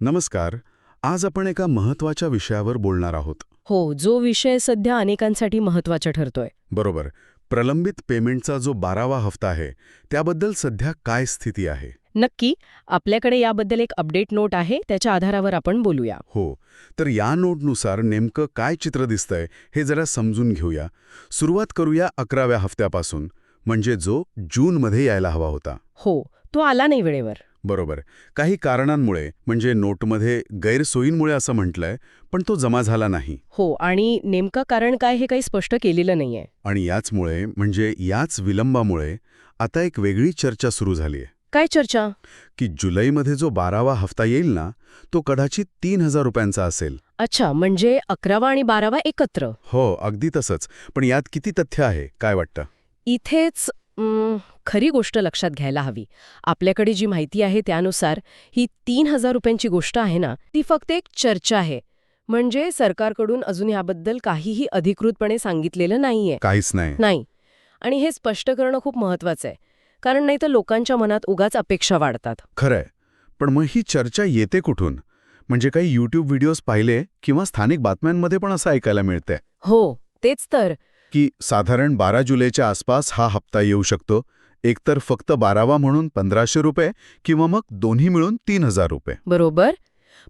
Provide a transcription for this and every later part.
नमस्कार आज आपण एका महत्त्वाच्या विषयावर बोलणार आहोत. हो जो विषय सध्या अनेकांसाठी महत्त्वाचा ठरतोय. बरोबर. प्रलंबित पेमेंटचा जो बारावा हफ्ता आहे त्याबद्दल सध्या काय स्थिती आहे? नक्की आपल्याकडे याबद्दल एक अपडेट नोट आहे त्याच्या आधारावर आपण बोलूया. हो. तर या नोटनुसार नेमकं काय चित्र दिसतंय हे जरा समजून घेऊया. सुरुवात करूया अकराव्या हफ्त्यापासून म्हणजे जो जूनमध्ये यायला हवा होता. हो तो आला नाही वेळेवर. बरोबर. काही कारणांमुळे म्हणजे नोटमध्ये गैरसोयींमुळे असं म्हटलंय पण तो जमा झाला नाही. हो आणि नेमकं कारण काय हे काही स्पष्ट केलेलं नाहीये. आणि याचमुळे म्हणजे याच विलंबामुळे आता एक वेगळी चर्चा सुरू झालीय. काय चर्चा? की जुलैमध्ये जो बारावा हफ्ता येईल ना तो कदाचित तीन हजार रुपयांचा असेल. अच्छा म्हणजे अकरावा आणि बारावा एकत्र. हो अगदी तसंच. पण यात किती तथ्य आहे काय वाटतं? इथेच खरी गोष्ट लक्षात घ्यायला हवी. आपल्याकडे जी माहिती आहे त्यानुसार ही तीन हजार रुपयांची गोष्ट आहे ना ती फक्त एक चर्चा आहे. म्हणजे सरकारकडून अजून याबद्दल काहीही अधिकृतपणे सांगितलेलं नाहीये. काहीच नाही. नाही. आणि हे स्पष्ट करणं खूप महत्वाचं आहे. कारण नाही तर लोकांच्या मनात उगाच अपेक्षा वाढतात. खरंय. पण मग ही चर्चा येते कुठून? म्हणजे काही यूट्यूब व्हिडिओज पाहिले किंवा स्थानिक बातम्यांमध्ये पण असं ऐकायला मिळतंय? हो तेच तर. की साधारण बारा जुलैच्या आसपास हा हप्ता येऊ शकतो. एकतर फक्त बारावा म्हणून पंधराशे रुपये किंवा मग दोन्ही मिळून तीन हजार रुपये. बरोबर.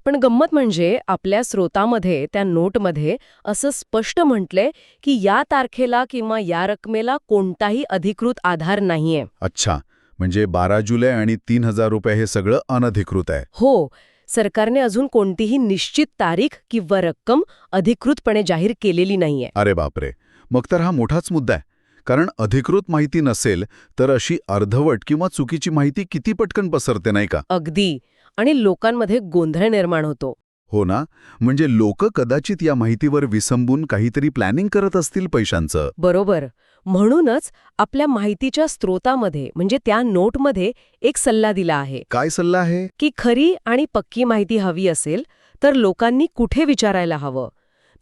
पण गंमत म्हणजे आपल्या स्रोतामध्ये त्या नोटमध्ये असं स्पष्ट म्हटलंय की या तारखेला किंवा या रकमेला कोणताही अधिकृत आधार नाहीये. अच्छा. म्हणजे बारा जुलै आणि तीन हजार रुपये हे सगळं अनधिकृत आहे. हो. सरकारने अजून कोणतीही निश्चित तारीख किंवा रक्कम अधिकृतपणे जाहीर केलेली नाहीये. अरे बापरे. मग तर हा मोठाच मुद्दा आहे. कारण अधिकृत माहिती नसेल तर अशी अर्धवट किंवा चुकीची माहिती किती पटकन पसरते नाही का? अगदी. आणि लोकांमध्ये गोंधळ निर्माण होतो. हो ना? म्हणजे लोक कदाचित या माहितीवर विसंबून काहीतरी प्लॅनिंग करत असतील पैशांचं. बरोबर. म्हणूनच आपल्या माहितीच्या स्रोतामध्ये म्हणजे त्या नोटमध्ये एक सल्ला दिला आहे. काय सल्ला आहे? की खरी आणि पक्की माहिती हवी असेल तर लोकांनी कुठे विचारायला हवं?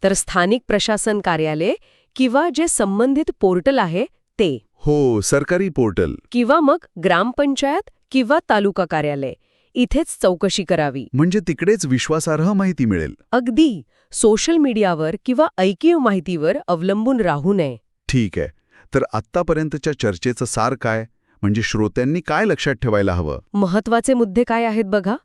तर स्थानिक प्रशासन कार्यालय किंवा जे संबंधित पोर्टल आहे ते. हो सरकारी पोर्टल. किंवा मग ग्रामपंचायत किंवा तालुका कार्यालय. इथेच चौकशी करावी. म्हणजे तिकडेच विश्वासार्ह माहिती मिळेल. अगदी. सोशल मीडियावर किंवा ऐकीव माहितीवर अवलंबून राहू नये. ठीक आहे. तर आत्तापर्यंतच्या चर्चेचं सार काय? म्हणजे श्रोत्यांनी काय लक्षात ठेवायला हवं? महत्त्वाचे मुद्दे काय आहेत बघा?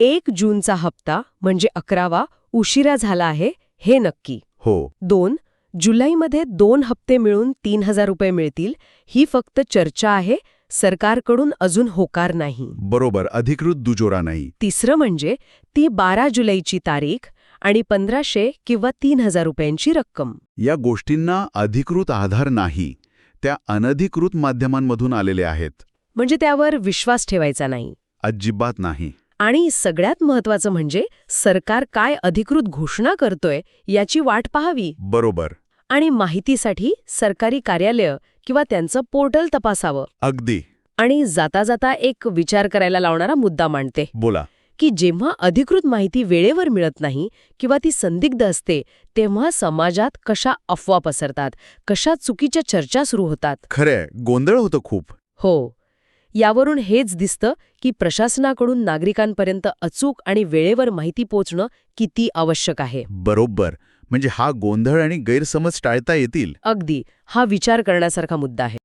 एक जूनचा हप्ता म्हणजे अकरावा उशिरा झाला आहे हे नक्की. हो. दोन जुलैमध्ये दोन हप्ते मिळून तीन हजार रुपये मिळतील ही फक्त चर्चा आहे सरकारकडून अजून होकार नाही. बरोबर अधिकृत दुजोरा नाही. तिसरं म्हणजे ती बारा जुलैची तारीख आणि पंधराशे किंवा तीन हजार रुपयांची रक्कम. या गोष्टींना अधिकृत आधार नाही त्या अनधिकृत माध्यमांमधून आलेल्या आहेत. म्हणजे त्यावर विश्वास ठेवायचा नाही. अजिबात नाही. आणि सगळ्यात महत्वाचं म्हणजे सरकार काय अधिकृत घोषणा करतोय याची वाट पाहावी. बरोबर. आणि माहितीसाठी सरकारी कार्यालय किंवा त्यांचं पोर्टल तपासावं. अगदी. आणि जाता जाता एक विचार करायला लावणारा मुद्दा मांडते. बोला. की जेव्हा अधिकृत माहिती वेळेवर मिळत नाही किंवा ती संदिग्ध असते तेव्हा समाजात कशा अफवा पसरतात कशा चुकीच्या चर्चा सुरू होतात? खरंय. गोंधळ होतं खूप. हो. यावरून हेच दिसतं की प्रशासनाकडून नागरिकांपर्यंत अचूक आणि वेळेवर माहिती पोचणं किती आवश्यक आहे. बरोबर. म्हणजे हा गोंधळ आणि गैरसमज टाळता येतील? अगदी. हा विचार करण्यासारखा मुद्दा आहे.